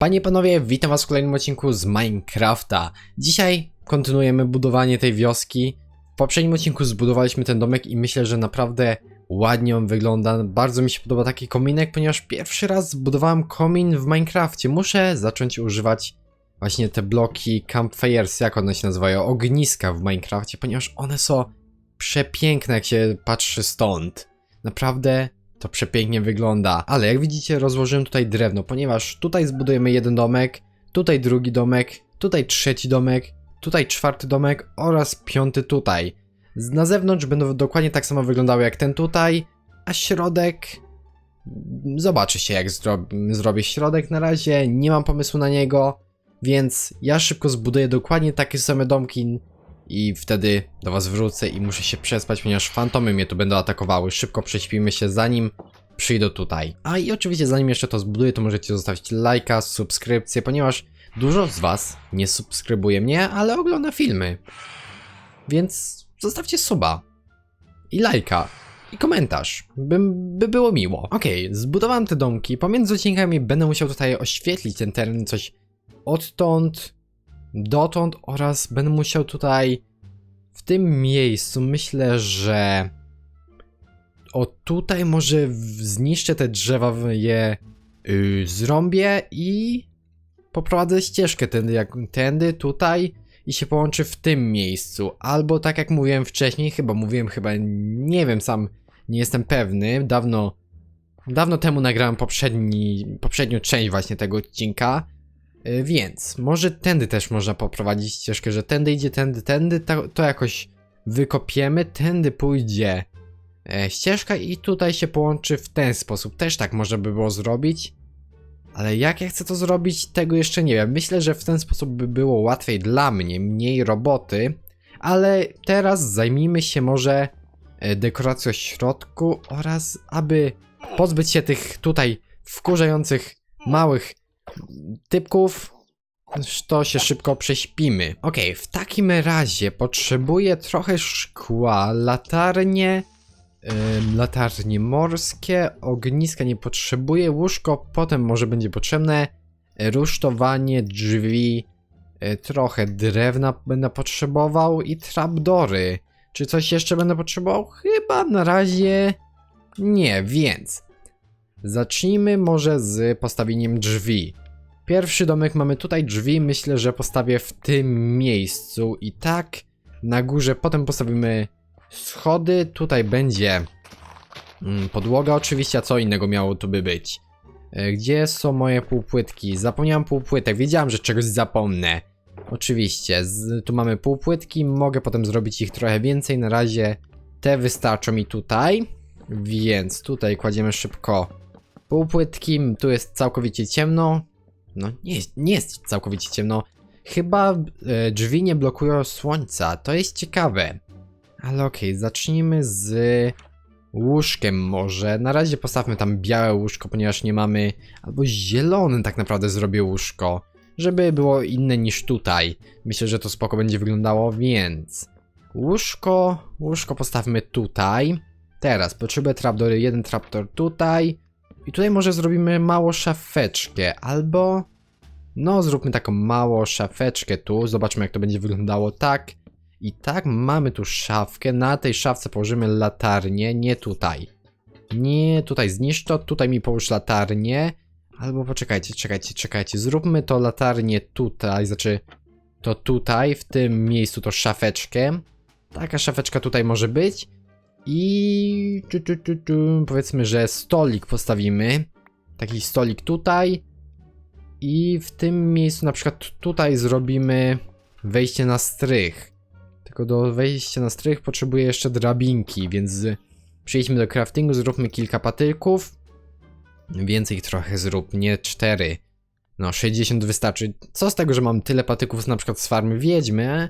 Panie i panowie, witam was w kolejnym odcinku z Minecrafta. Dzisiaj kontynuujemy budowanie tej wioski. W poprzednim odcinku zbudowaliśmy ten domek i myślę, że naprawdę ładnie on wygląda. Bardzo mi się podoba taki kominek, ponieważ pierwszy raz zbudowałem komin w Minecrafcie. Muszę zacząć używać właśnie te bloki campfires, jak one się nazywają, ogniska w Minecrafcie, ponieważ one są przepiękne, jak się patrzy stąd. Naprawdę to przepięknie wygląda. Ale jak widzicie, rozłożyłem tutaj drewno, ponieważ tutaj zbudujemy jeden domek, tutaj drugi domek, tutaj trzeci domek, tutaj czwarty domek oraz piąty tutaj. Na zewnątrz będą dokładnie tak samo wyglądały jak ten tutaj, a środek. Zobaczy się, jak zro zrobię środek. Na razie nie mam pomysłu na niego, więc ja szybko zbuduję dokładnie takie same domki i wtedy do was wrócę i muszę się przespać, ponieważ fantomy mnie tu będą atakowały. Szybko prześpimy się zanim przyjdą tutaj. A i oczywiście zanim jeszcze to zbuduję, to możecie zostawić lajka, subskrypcję, ponieważ dużo z was nie subskrybuje mnie, ale ogląda filmy. Więc zostawcie suba i lajka. I komentarz, by, by było miło. Okej, zbudowałem te domki. Pomiędzy odcinkami będę musiał tutaj oświetlić ten teren, coś odtąd dotąd oraz będę musiał tutaj w tym miejscu myślę, że o tutaj może zniszczę te drzewa, je yy, zrąbię i poprowadzę ścieżkę tędy, jak, tędy tutaj i się połączy w tym miejscu. Albo tak jak mówiłem wcześniej, chyba mówiłem, chyba nie wiem sam, nie jestem pewny, dawno dawno temu nagrałem poprzedni, poprzednią część właśnie tego odcinka. Y, Więc może tędy też można poprowadzić ścieżkę, że tędy idzie, tędy, tędy, to, to jakoś wykopiemy, tędy pójdzie e, ścieżka i tutaj się połączy w ten sposób. Też tak można by było zrobić. Ale jak ja chcę to zrobić, tego jeszcze nie wiem. Myślę, że w ten sposób by było łatwiej dla mnie, mniej roboty. Ale teraz zajmijmy się może e, dekoracją środku oraz aby pozbyć się tych tutaj wkurzających małych typków, to się szybko prześpimy. Okej, w takim razie potrzebuję trochę szkła, latarnie, ym, latarnie morskie, ogniska nie potrzebuję, łóżko potem może będzie potrzebne, rusztowanie, drzwi, e, trochę drewna będę potrzebował i trapdory. Czy coś jeszcze będę potrzebował? Chyba na razie nie, więc zacznijmy może z postawieniem drzwi. Pierwszy domek mamy tutaj drzwi, myślę, że postawię w tym miejscu i tak na górze potem postawimy schody, tutaj będzie mm, podłoga oczywiście, a co innego miało tu by być. E, Gdzie są moje półpłytki? Zapomniałem półpłytek, wiedziałem, że czegoś zapomnę. Oczywiście, z, tu mamy półpłytki, mogę potem zrobić ich trochę więcej, na razie te wystarczą mi tutaj, więc tutaj kładziemy szybko półpłytki, tu jest całkowicie ciemno, no, nie jest, nie jest całkowicie ciemno. Chyba e, drzwi nie blokują słońca. To jest ciekawe. Ale okej, zacznijmy z łóżkiem może. Na razie postawmy tam białe łóżko, ponieważ nie mamy... Albo zielone tak naprawdę zrobię łóżko. Żeby było inne niż tutaj. Myślę, że to spoko będzie wyglądało, więc... Łóżko... Łóżko postawmy tutaj. Teraz potrzebuję trapdory. Jeden trapdor tutaj. I tutaj może zrobimy małą szafeczkę, albo... No, zróbmy taką małą szafeczkę tu, zobaczmy jak to będzie wyglądało tak. I tak, mamy tu szafkę, na tej szafce położymy latarnię, nie tutaj. Nie, tutaj zniszcz to, tutaj mi połóż latarnię. Albo poczekajcie, czekajcie, czekajcie, zróbmy to latarnię tutaj, znaczy... To tutaj, w tym miejscu to szafeczkę. Taka szafeczka tutaj może być. I tu, tu, tu, tu, powiedzmy, że stolik postawimy. Taki stolik tutaj. I w tym miejscu na przykład tutaj zrobimy wejście na strych. Tylko do wejścia na strych potrzebuję jeszcze drabinki, więc przejdźmy do craftingu, zróbmy kilka patyków. Więcej trochę zrób, nie cztery. No, 60 wystarczy. Co z tego, że mam tyle patyków na przykład z farmy wiedźmy?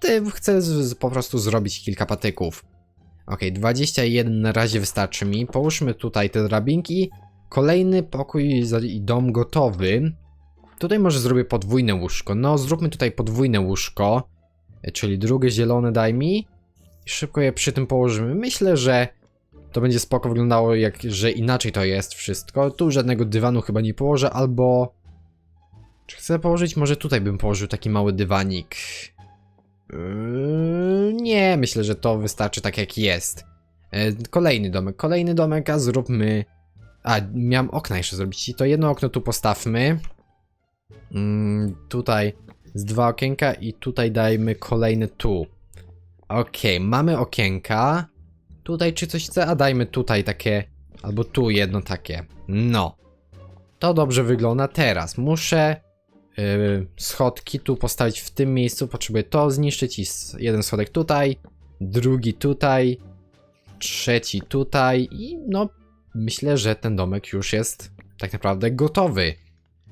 Ty chcę po prostu zrobić kilka patyków. Ok, 21 na razie wystarczy mi. Połóżmy tutaj te drabinki. Kolejny pokój i dom gotowy. Tutaj może zrobię podwójne łóżko. No, zróbmy tutaj podwójne łóżko. e, Czyli drugie zielone daj mi. I szybko je przy tym położymy. Myślę, że to będzie spoko wyglądało, jak że inaczej to jest wszystko. Tu żadnego dywanu chyba nie położę, albo Czy chcę położyć? Może tutaj bym położył taki mały dywanik. Yy, nie, myślę, że to wystarczy tak jak jest. E, Kolejny domek, kolejny domek, a zróbmy... A, miałem okna jeszcze zrobić. I to jedno okno tu postawmy. Mm, tutaj z dwa okienka i tutaj dajmy kolejne tu. Okej, mamy okienka. Tutaj czy coś chce? A dajmy tutaj takie, albo tu jedno takie. No. To dobrze wygląda. Teraz muszę yy, schodki tu postawić w tym miejscu. Potrzebuję to zniszczyć i jeden schodek tutaj, drugi tutaj, trzeci tutaj i no myślę, że ten domek już jest tak naprawdę gotowy.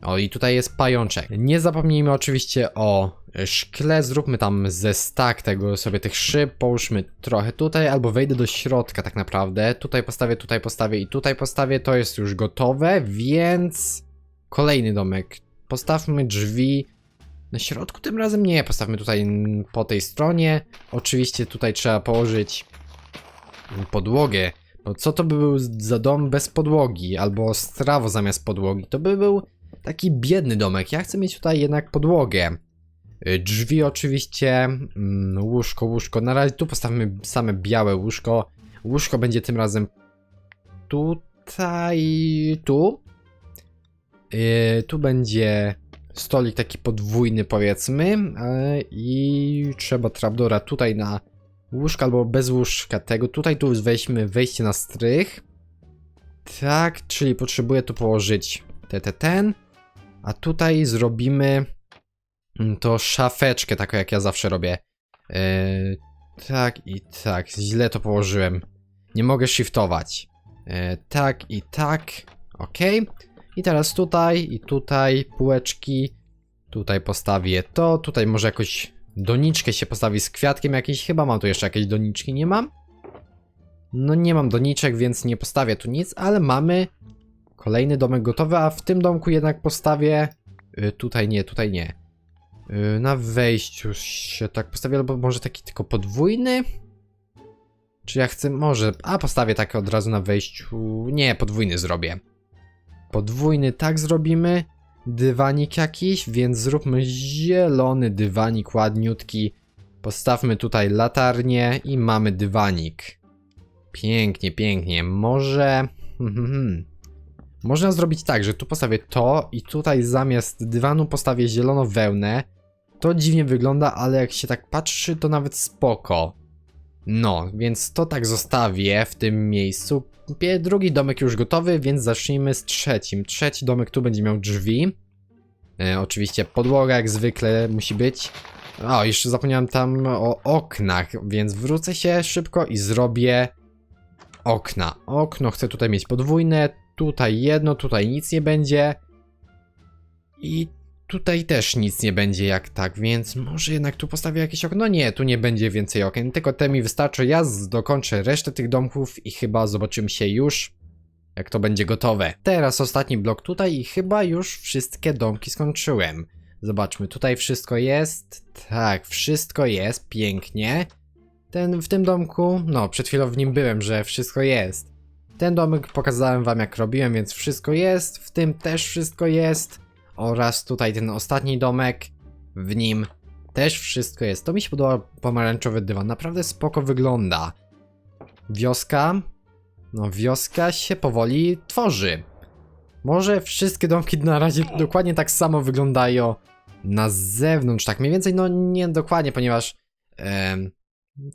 O i tutaj jest pajączek. Nie zapomnijmy oczywiście o szkle, zróbmy tam ze stack tego sobie tych szyb, połóżmy trochę tutaj, albo wejdę do środka tak naprawdę. Tutaj postawię, tutaj postawię i tutaj postawię, to jest już gotowe, więc kolejny domek. Postawmy drzwi na środku tym razem nie, postawmy tutaj po tej stronie. Oczywiście tutaj trzeba położyć podłogę, bo co to by był za dom bez podłogi, albo strawo zamiast podłogi, to by był taki biedny domek. Ja chcę mieć tutaj jednak podłogę. Y, Drzwi oczywiście, mm, łóżko, łóżko. Na razie tu postawimy same białe łóżko. Łóżko będzie tym razem tutaj, tu. Yy, tu będzie stolik taki podwójny powiedzmy yy, i trzeba trapdora tutaj na łóżko albo bez łóżka tego. Tutaj tu weźmy wejście na strych. Tak, czyli potrzebuję tu położyć te, te, ten. A tutaj zrobimy mm, to szafeczkę, taką jak ja zawsze robię. Yy, tak i tak, źle to położyłem. Nie mogę shiftować. Yy, tak i tak, ok. I teraz tutaj i tutaj półeczki. Tutaj postawię to, tutaj może jakoś doniczkę się postawi z kwiatkiem jakiś. Chyba mam tu jeszcze jakieś doniczki, nie mam? No nie mam doniczek, więc nie postawię tu nic, ale mamy Kolejny domek gotowy, a w tym domku jednak postawię. y, Tutaj nie, tutaj nie. Y, Na wejściu się tak postawię, albo może taki tylko podwójny? Czy ja chcę, może, a postawię tak od razu na wejściu. Nie, podwójny zrobię. Podwójny tak zrobimy. Dywanik jakiś, więc zróbmy zielony dywanik ładniutki. Postawmy tutaj latarnię i mamy dywanik. Pięknie, pięknie. Może. Hmm, hmm, hmm. Można zrobić tak, że tu postawię to i tutaj zamiast dywanu postawię zieloną wełnę. To dziwnie wygląda, ale jak się tak patrzy, to nawet spoko. No, więc to tak zostawię w tym miejscu. Drugi domek już gotowy, więc zacznijmy z trzecim. Trzeci domek tu będzie miał drzwi. E, oczywiście podłoga jak zwykle musi być. O, jeszcze zapomniałem tam o oknach, więc wrócę się szybko i zrobię okna. Okno chcę tutaj mieć podwójne, tutaj jedno, tutaj nic nie będzie. I tutaj też nic nie będzie jak tak, więc może jednak tu postawię jakieś okno? Nie, tu nie będzie więcej okien, tylko te mi wystarczy. Ja dokończę resztę tych domków i chyba zobaczymy się już, jak to będzie gotowe. Teraz ostatni blok tutaj i chyba już wszystkie domki skończyłem. Zobaczmy, tutaj wszystko jest. Tak, wszystko jest, pięknie. Ten w tym domku, no przed chwilą w nim byłem, że wszystko jest. Ten domek pokazałem wam jak robiłem, więc wszystko jest, w tym też wszystko jest. Oraz tutaj ten ostatni domek, w nim też wszystko jest. To mi się podoba pomarańczowy dywan, naprawdę spoko wygląda. Wioska, no wioska się powoli tworzy. Może wszystkie domki na razie dokładnie tak samo wyglądają na zewnątrz, tak mniej więcej, no nie dokładnie, ponieważ em,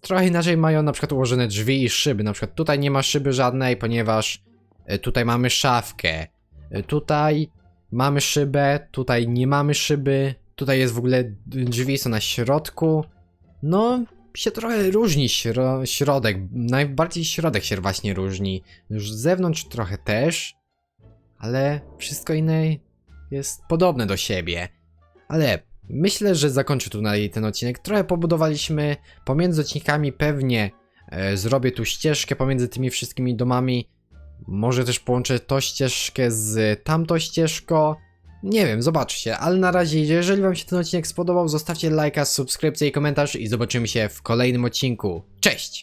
trochę inaczej mają na przykład ułożone drzwi i szyby. Na przykład tutaj nie ma szyby żadnej, ponieważ e, tutaj mamy szafkę. E, Tutaj mamy szybę, tutaj nie mamy szyby. Tutaj jest w ogóle drzwi są na środku. No, się trochę różni śro środek. Najbardziej środek się właśnie różni. Już z zewnątrz trochę też, ale wszystko inne jest podobne do siebie. Ale myślę, że zakończę tutaj ten odcinek. Trochę pobudowaliśmy pomiędzy odcinkami, pewnie e, zrobię tu ścieżkę pomiędzy tymi wszystkimi domami. Może też połączę tą ścieżkę z tamtą ścieżką. Nie wiem, zobaczcie, ale na razie, jeżeli Wam się ten odcinek spodobał, zostawcie lajka, subskrypcję i komentarz i zobaczymy się w kolejnym odcinku. Cześć!